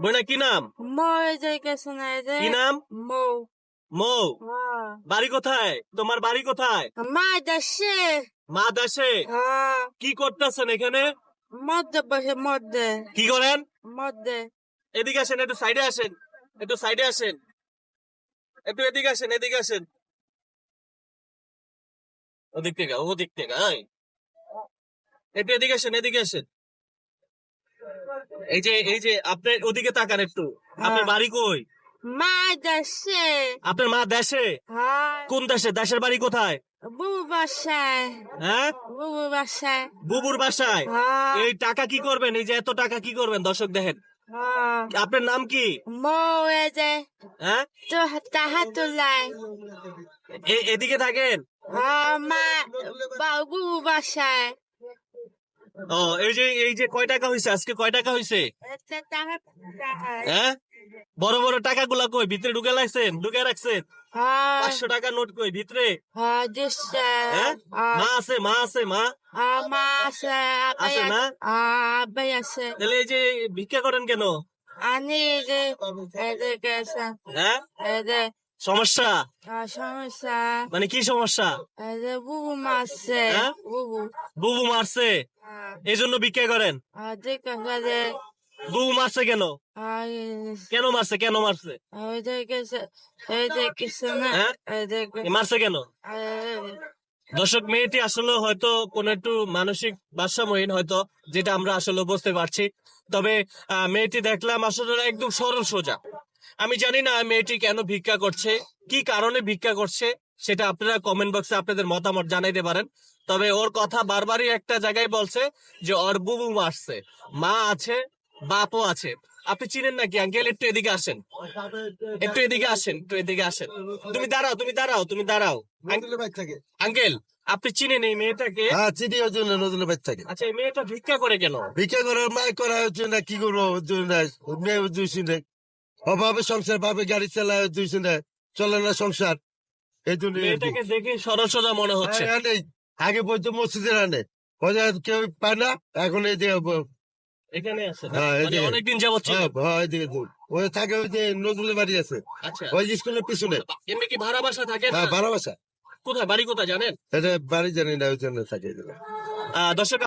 বোনা কি নাম? কি নাম? মো। হ্যাঁ। বাড়ি কোথায়? তোমার বাড়ি কোথায়? মা দেশে মা দেশে হ্যাঁ। কি করতেছেন এখানে? মধ্যে বসে মধ্যে কি করেন? মধ্যে এদিকে আসেন একটু সাইডে আসেন একটু সাইডে আসেন। একটু এদিকে আসেন এদিকে আসেন। ওদিক থেকে ওদিক থেকে একটু এদিকে আসেন এদিকে আসেন। এই যে এই যে আপনি ওদিকে তাকান একটু। আপনার হ্যাঁ। বাড়ি কই? মা দেশে। আপনার মা দেশে? হ্যাঁ। কোন দেশে? দেশের বাড়ি কোথায়? বুবু বাসায়। হ্যাঁ? বুবু বাসায়। বুবুর বাসায়? হ্যাঁ। এই টাকা কি করবেন? এই যে এত টাকা কি করবেন? দর্শক দেখেন। আপনার নাম কি? হ্যাঁ? এদিকে থাকেন। মা বাসায়। ও এই যে এই যে কয় টাকা হয়েছে আজকে কয় টাকা তাহা হ্যাঁ? বড় বড় টাকাগুলা কই? ভিতরে ঢুকে লাগছেন ঢুকে রাখছেন? হ্যাঁ। পাঁচশো টাকা নোট কই? ভিতরে? হ্যাঁ হ্যাঁ? মা আছে মা আছে মা? আছে না? তাহলে এই যে ভিক্ষা করেন কেন? সমস্যা? সমস্যা। মানে কি সমস্যা? বুবু মারছে? বুবু। বুবু মারছে? এই জন্য ভিক্ষা করেন? বুবু মারছে কেন? কেন মারছে? কেন মারছে? হ্যাঁ? মারছে কেন? দর্শক মেয়েটি আসলে হয়তো কোন একটু মানসিক ভারসাম্যহীন হয়তো যেটা আমরা আসলে বুঝতে পারছি। তবে মেয়েটি দেখলাম আসলে একদম সরল সোজা। আমি জানি না মেয়েটি কেন ভিক্ষা করছে কি কারণে ভিক্ষা করছে সেটা আপনারা কমেন্ট বক্সে আপনাদের মতামত জানাইতে পারেন। তবে ওর কথা বারবারই একটা জায়গায় বলছে যে ওর বুবু মারছে মা আছে বাপও আছে। আপনি চিনেন নাকি? আঙ্কেল একটু এদিকে আসেন। একটু এদিকে আসেন একটু এদিকে আসেন। তুমি দাঁড়াও তুমি দাঁড়াও তুমি দাঁড়াও। আঙ্কেল আপনি চিনেন এই মেয়েটাকে? হ্যাঁ চিনি ওই জন্য নজরুলের বাইক থাকে। আচ্ছা এই মেয়েটা ভিক্ষা করে কেন? ভিক্ষা করে মায় করা হচ্ছে না কি করব? দুই না মেয়ে দুইশো নেই অভাবে সংসার ভাবে গাড়ি চালায় দুইশো নেই চলে না সংসার। এই জন্য আর দেখে সরল মনে হচ্ছে। হ্যাঁ, আগে মসজিদের আনে। কেউ পায় না এখন এই যে এখানে আছে না? হ্যাঁ, মানে যে- অনেকদিন যাবত হ্যাঁ, এদিকে ওই থাকে ওই যে নজরুলের বাড়ি আছে। আচ্ছা। ওই স্কুলের পিছনে। এমনি কি ভাড়া বাসা থাকে হ্যাঁ বারো বাসা। কোথায়? বাড়ি কোথায় জানেন? এটা বাড়ি জানি না ওই জন্য থাকে। দর্শক